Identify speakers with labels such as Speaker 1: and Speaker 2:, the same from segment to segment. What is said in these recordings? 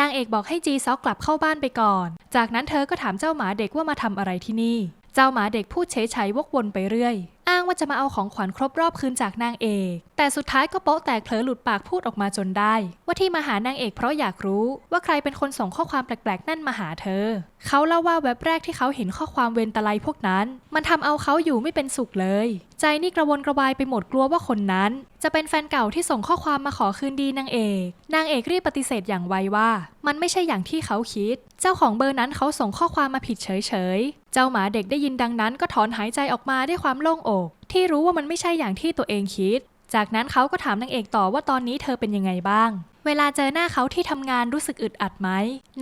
Speaker 1: นางเอกบอกให้จีซอกกลับเข้าบ้านไปก่อน จากนั้นเธอก็ถามเจ้าหมาเด็กว่ามาทำอะไรที่นี่ เจ้าหมาเด็กพูดเฉยๆวกวนไปเรื่อยางว่าจะมาเอาของขวัญครบรอบคืนจากนางเอก แต่สุดท้ายก็โป๊ะแตกเผลอหลุดปากพูดออกมาจนได้ ว่าที่มาหานางเอกเพราะอยากรู้ว่าใครเป็นคนส่งข้อความแปลกๆ นั่นมาหาเธอ เขาเล่าว่าเว็บแรกที่เขาเห็นข้อความเวนตะไลพวกนั้น มันทำเอาเขาอยู่ไม่เป็นสุขเลย ใจนี่กระวนกระวายไปหมดกลัวว่าคนนั้น จะเป็นแฟนเก่าที่ส่งข้อความมาขอคืนดีนางเอก นางเอกรีบปฏิเสธอย่างไวว่า มันไม่ใช่อย่างที่เขาคิด เจ้าของเบอร์นั้นเขาส่งข้อความมาผิดเฉยๆ เจ้าหมาเด็กได้ยินดังนั้นก็ถอนหายใจออกมาด้วยความโล่งอก ที่รู้ว่ามันไม่ใช่อย่างที่ตัวเองคิด จากนั้นเขาก็ถามนางเอกต่อว่าตอนนี้เธอเป็นยังไงบ้าง เวลาเจอหน้าเขาที่ทำงานรู้สึกอึดอัดไหม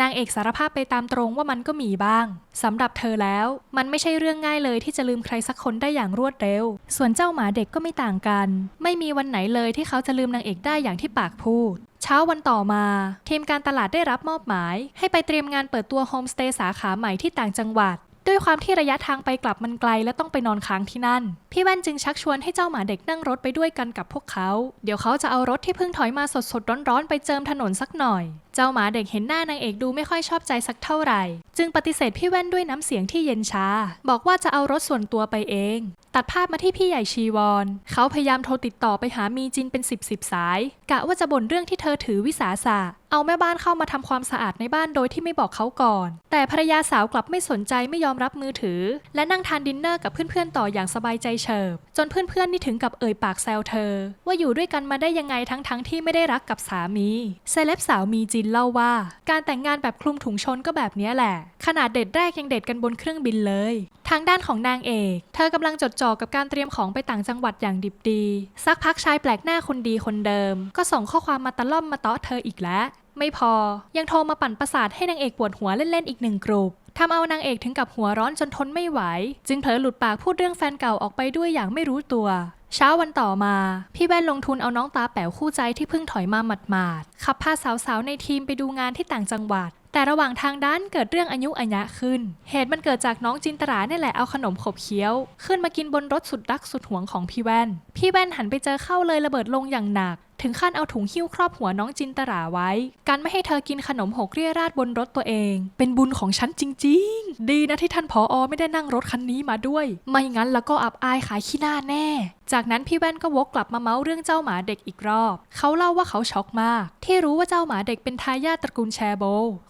Speaker 1: นางเอกสารภาพไปตามตรงว่ามันก็มีบ้างสำหรับเธอแล้ว มันไม่ใช่เรื่องง่ายเลยที่จะลืมใครสักคนได้อย่างรวดเร็ว ส่วนเจ้าหมาเด็กก็ไม่ต่างกัน ไม่มีวันไหนเลยที่เขาจะลืมนางเอกได้อย่างที่ปากพูด ช้าวันต่อมา ทีมการตลาดได้รับมอบหมาย ให้ไปเตรียมงานเปิดตัวโฮมสเตย์สาขาใหม่ที่ต่างจังหวัด ด้วยความที่ระยะทางไปกลับมันไกลและต้องไปนอนค้างที่นั่น พี่แว่นจึงชักชวนให้เจ้าหมาเด็กนั่งรถไปด้วยกันกับพวกเขา เดี๋ยวเขาจะเอารถที่เพิ่งถอยมาสดสดๆร้อนๆไปเจิมถนนสักหน่อย เจ้าหมาเด็กเห็นหน้านางเอกดูไม่ค่อยชอบใจสักเท่าไหร่ จึงปฏิเสธพี่แว่นด้วยน้ำเสียงที่เย็นชา บอกว่าจะเอารถส่วนตัวไปเองตัดภาพมาที่พี่ใหญ่ชีวอน เขาพยายามโทรติดต่อไปหามีจินเป็นสิบสิบสาย กะว่าจะบ่นเรื่องที่เธอถือวิสาสะ เอาแม่บ้านเข้ามาทำความสะอาดในบ้านโดยที่ไม่บอกเขาก่อน แต่ภรรยาสาวกลับไม่สนใจไม่ยอมรับมือถือ และนั่งทานดินเนอร์กับเพื่อนๆต่ออย่างสบายใจเฉิบ จนเพื่อนๆนี่ถึงกับเอ่ยปากแซวเธอ ว่าอยู่ด้วยกันมาได้ยังไงทั้งๆที่ไม่ได้รักกับสามี เซเลบสาวมีจินเล่าว่า การแต่งงานแบบคลุมถุงชนก็แบบนี้แหละ ขนาดเดทแรกยังเดทกันบนเครื่องบินเลย ทางด้านของนางเอก เธอกำลังจดจ่อกับการเตรียมของไปต่างจังหวัดอย่างดิบดี สักพักชายแปลกหน้าคนดีคนเดิม ก็ส่งข้อความมาตะล่อมมาเตาะเธออีกแล้ว ไม่พอ ยังโทรมาปั่นประสาทให้นางเอกปวดหัวเล่น ๆ อีกหนึ่งกลุ่มทำเอานางเอกถึงกับหัวร้อนจนทนไม่ไหว จึงเผลอหลุดปากพูดเรื่องแฟนเก่าออกไปด้วยอย่างไม่รู้ตัว เช้าวันต่อมา พี่แว่นลงทุนเอาน้องตาแป๋วคู่ใจที่เพิ่งถอยมาหมาดๆขับพาสาวๆในทีมไปดูงานที่ต่างจังหวัด แต่ระหว่างทางด้านเกิดเรื่องอายุอัญะขึ้น เหตุมันเกิดจากน้องจินตราเนี่ยแหละเอาขนมขบเคี้ยว ขึ้นมากินบนรถสุดรักสุดหวงของพี่แว่น พี่แว่นหันไปเจอเข้าเลยระเบิดลงอย่างหนัก ถึงขั้นเอาถุงหิ้วครอบหัวน้องจินตราไว้กันไม่ให้เธอกินขนมหกเรียราดบนรถตัวเอง เป็นบุญของฉันจริง ๆ ดีนะที่ท่านผออไม่ได้นั่งรถคันนี้มาด้วย ไม่งั้นแล้วก็อับอายขายขี้หน้าแน่ จากนั้นพี่แว่นก็วกกลับมาเมาเรื่องเจ้าหมาเด็กอีกรอบ เขาเล่าว่าเขาช็อกมาก ที่รู้ว่าเจ้าหมาเด็กเป็นทายาทตระกูลแชโบ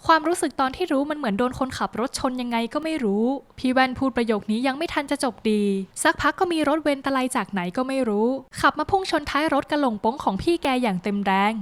Speaker 1: ความรู้สึกตอนที่รู้มันเหมือนโดนคนขับรถชนยังไงก็ไม่รู้ พี่แว่นพูดประโยคนี้ยังไม่ทันจะจบดี สักพักก็มีรถเวนตะไลจากไหนก็ไม่รู้ ขับมาพุ่งชนท้ายรถกระหลงป้งของพี่แกอย่างเต็มแรง